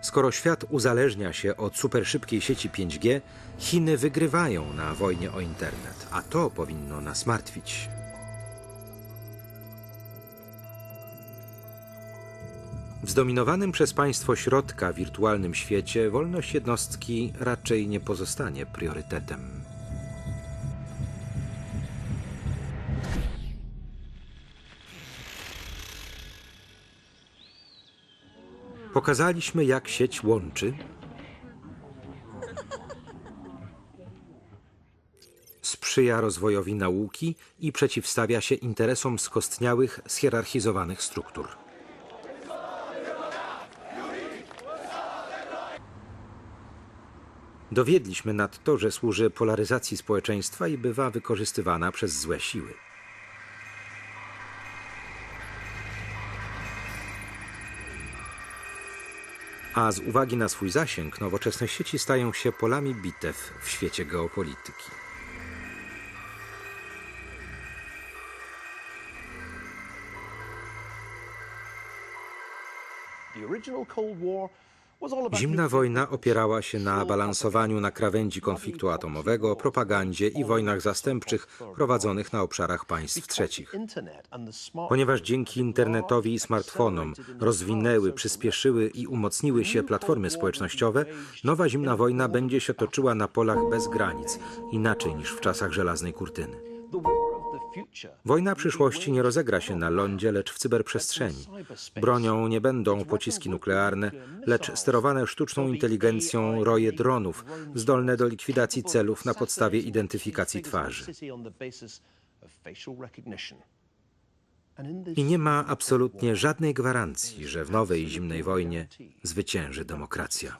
Skoro świat uzależnia się od superszybkiej sieci 5G, Chiny wygrywają na wojnie o internet, a to powinno nas martwić. W zdominowanym przez państwo środka wirtualnym świecie wolność jednostki raczej nie pozostanie priorytetem. Pokazaliśmy, jak sieć łączy, sprzyja rozwojowi nauki i przeciwstawia się interesom skostniałych, schierarchizowanych struktur. Dowiedliśmy nadto, że służy polaryzacji społeczeństwa i bywa wykorzystywana przez złe siły. A z uwagi na swój zasięg, nowoczesne sieci stają się polami bitew w świecie geopolityki. Zimna wojna opierała się na balansowaniu na krawędzi konfliktu atomowego, propagandzie i wojnach zastępczych prowadzonych na obszarach państw trzecich. Ponieważ dzięki internetowi i smartfonom rozwinęły, przyspieszyły i umocniły się platformy społecznościowe, nowa zimna wojna będzie się toczyła na polach bez granic, inaczej niż w czasach żelaznej kurtyny. Wojna przyszłości nie rozegra się na lądzie, lecz w cyberprzestrzeni. Bronią nie będą pociski nuklearne, lecz sterowane sztuczną inteligencją roje dronów, zdolne do likwidacji celów na podstawie identyfikacji twarzy. I nie ma absolutnie żadnej gwarancji, że w nowej zimnej wojnie zwycięży demokracja.